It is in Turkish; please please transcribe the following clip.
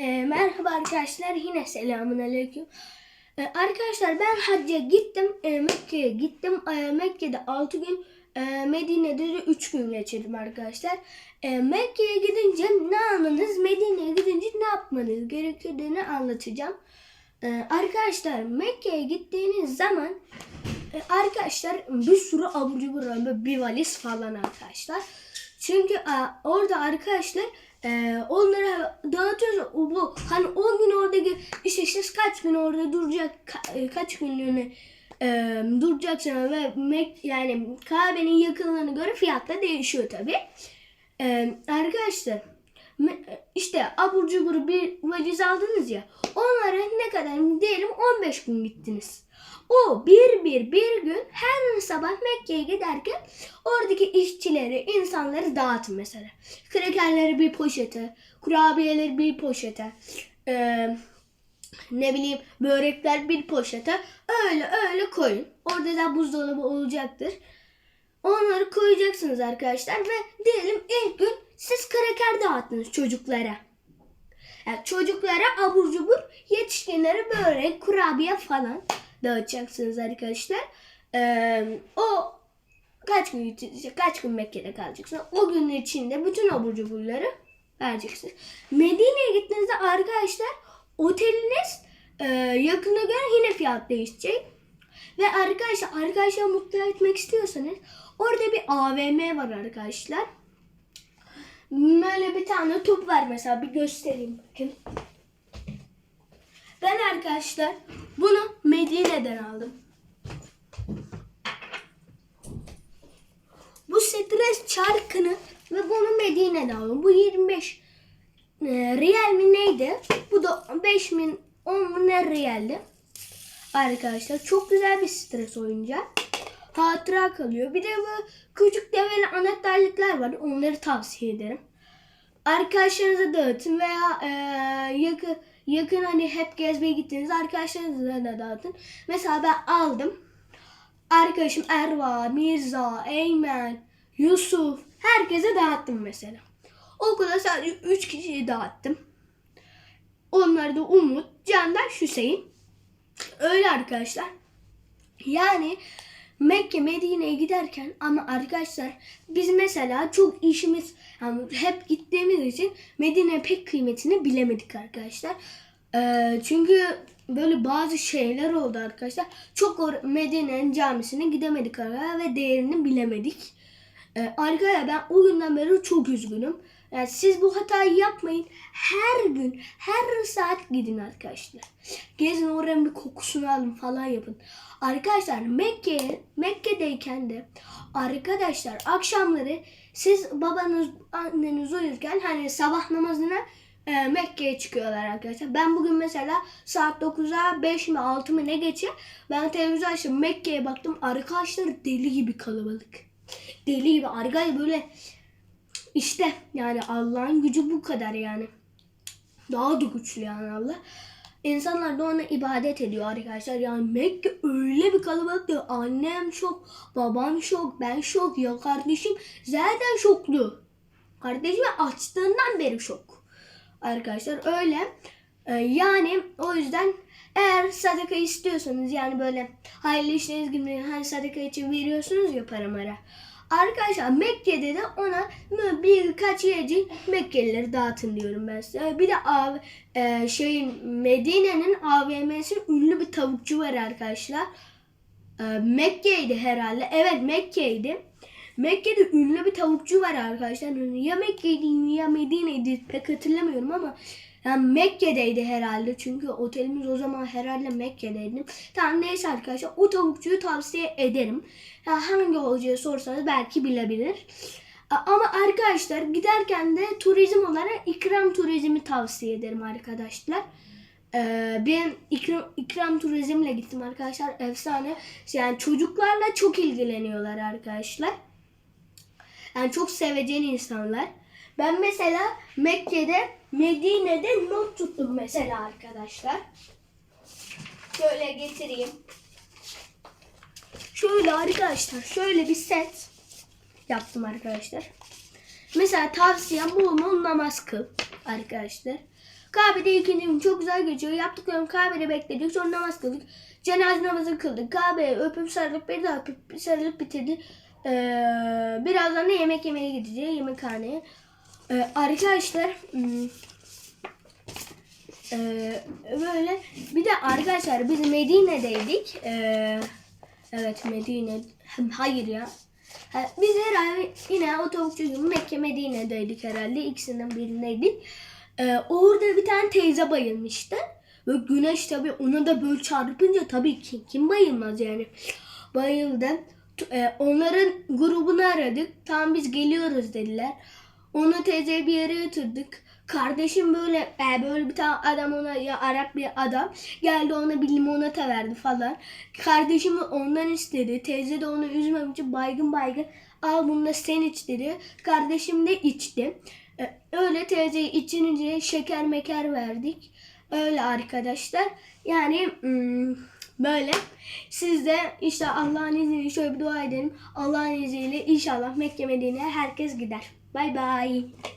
Ee, merhaba arkadaşlar yine selamun aleyküm. Ee, arkadaşlar ben hacca gittim e, Mekke'ye gittim. Ee, Mekke'de 6 gün e, Medine'de de 3 gün geçirdim arkadaşlar. Ee, Mekke'ye gidince ne anladınız Medine'ye gidince ne yapmanız gerektiğini anlatacağım. Ee, arkadaşlar Mekke'ye gittiğiniz zaman e, arkadaşlar bir sürü abur cubur bir valiz falan arkadaşlar. Çünkü e, orada arkadaşlar e, onları dağıtıyoruz. Bu hani 10 gün orada işte siz kaç gün orada duracak ka- e, kaç günlüğüne e, duracaksınız ve Mek- yani Kabe'nin yakınlığına göre fiyat da değişiyor tabi. arkadaşlar me- işte abur cubur bir valiz aldınız ya onlara ne kadar diyelim 15 gün gittiniz. O bir bir bir gün her sabah Mekke'ye giderken oradaki işçileri, insanları dağıtın mesela. Krakerleri bir poşete, kurabiyeleri bir poşete, eee, ne bileyim börekler bir poşete öyle öyle koyun. Orada da buzdolabı olacaktır. Onları koyacaksınız arkadaşlar ve diyelim ilk gün siz kraker dağıttınız çocuklara. Yani çocuklara abur cubur, yetişkinlere börek, kurabiye falan dağıtacaksınız arkadaşlar. Ee, o kaç gün kaç gün Mekke'de kalacaksınız. O gün içinde bütün abur cuburları vereceksiniz. Medine'ye gittiğinizde arkadaşlar oteliniz e, yakına göre yine fiyat değişecek. Ve arkadaşlar arkadaşlar mutlu etmek istiyorsanız orada bir AVM var arkadaşlar. Böyle bir tane top var mesela bir göstereyim bakın. Ben arkadaşlar bunu Medine'den aldım. Bu stres çarkını ve bunu Medine'den aldım. Bu 25 e, riyal mi neydi? Bu da 5 bin 10 mu ne riyaldi? Arkadaşlar çok güzel bir stres oyuncağı. Hatıra kalıyor. Bir de bu küçük develi anahtarlıklar var. Onları tavsiye ederim. Arkadaşlarınıza dağıtın veya e, yakın yakın hani hep gezmeye gittiğiniz arkadaşlarınıza da dağıtın. Mesela ben aldım. Arkadaşım Erva, Mirza, Eymen, Yusuf herkese dağıttım mesela. Okulda sadece 3 kişiyi dağıttım. Onlar da Umut, Candaş, Hüseyin. Öyle arkadaşlar. Yani Mekke, Medine'ye giderken ama arkadaşlar biz mesela çok işimiz yani hep gittiğimiz için Medine pek kıymetini bilemedik arkadaşlar. Ee, çünkü böyle bazı şeyler oldu arkadaşlar. Çok Medine'nin camisine gidemedik arkadaşlar ve değerini bilemedik. Ee, arkadaşlar ben o günden beri çok üzgünüm. Yani siz bu hatayı yapmayın. Her gün, her saat gidin arkadaşlar. Gezin oranın bir kokusunu alın falan yapın. Arkadaşlar Mekke'ye, Mekke'deyken de arkadaşlar akşamları siz babanız, anneniz uyurken hani sabah namazına e, Mekke'ye çıkıyorlar arkadaşlar. Ben bugün mesela saat 9'a 5 mi 6 mı ne geçiyor. Ben televizyon açtım Mekke'ye baktım. Arkadaşlar deli gibi kalabalık. Deli gibi. Arkadaşlar böyle işte yani Allah'ın gücü bu kadar yani. Daha da güçlü yani Allah. İnsanlar da ona ibadet ediyor arkadaşlar. Yani Mekke öyle bir kalabalık ki annem şok, babam şok, ben şok, ya kardeşim zaten şoklu. Kardeşim açtığından beri şok. Arkadaşlar öyle. Ee, yani o yüzden eğer sadaka istiyorsanız yani böyle hayırlı işleriniz gibi hani sadaka için veriyorsunuz ya para mara. Arkadaşlar Mekke'de de ona birkaç yiyecek Mekkelileri dağıtın diyorum ben size. Bir de av, e, şeyin Medine'nin AVM'sinin ünlü bir tavukçu var arkadaşlar. E, Mekke'ydi herhalde. Evet Mekke'ydi. Mekke'de ünlü bir tavukçu var arkadaşlar. Ya Mekke'ydi ya Medine'ydi pek hatırlamıyorum ama yani Mekke'deydi herhalde. Çünkü otelimiz o zaman herhalde Mekke'deydi. Tamam neyse arkadaşlar o tavukçuyu tavsiye ederim. Ya hangi hocaya sorsanız belki bilebilir. Ama arkadaşlar giderken de turizm olarak ikram turizmi tavsiye ederim arkadaşlar. Ee, ben ikram, ikram turizmle gittim arkadaşlar. Efsane. Yani çocuklarla çok ilgileniyorlar arkadaşlar. Yani çok sevecen insanlar. Ben mesela Mekke'de, Medine'de not tuttum mesela arkadaşlar. Şöyle getireyim. Şöyle arkadaşlar, şöyle bir set yaptım arkadaşlar. Mesela tavsiyem bol namaz kıl arkadaşlar. Kabe'de ikinci gün çok güzel geçiyor. Yaptıklarım Kabe'de bekledik. Sonra namaz kıldık. Cenaze namazı kıldık. Kabe'ye öpüp sarılıp bir daha öpüp sarılıp bitirdik. Ee, birazdan da yemek yemeye gideceğiz. Yemekhaneye. Ee, arkadaşlar ee, böyle bir de arkadaşlar biz Medine'deydik. Ee, evet Medine. Hayır ya. Biz herhalde yine o gibi Mekke Medine'deydik herhalde. İkisinden birindeydik. Ee, orada bir tane teyze bayılmıştı. Ve güneş tabii ona da böyle çarpınca tabii ki kim bayılmaz yani. Bayıldı. T- e, onların grubunu aradık. Tamam biz geliyoruz dediler. Onu teyzeye bir yere yatırdık. Kardeşim böyle e, böyle bir tane adam ona ya Arap bir adam geldi ona bir limonata verdi falan. Kardeşim ondan istedi. Teyze de onu üzmemek için baygın baygın al bunu da sen iç dedi. Kardeşim de içti. E, Öyle teyzeye içinince şeker meker verdik. Öyle arkadaşlar. Yani hmm, böyle. Siz de işte Allah'ın izniyle şöyle bir dua edelim. Allah'ın izniyle inşallah Mekke Medine'ye herkes gider. Bye-bye.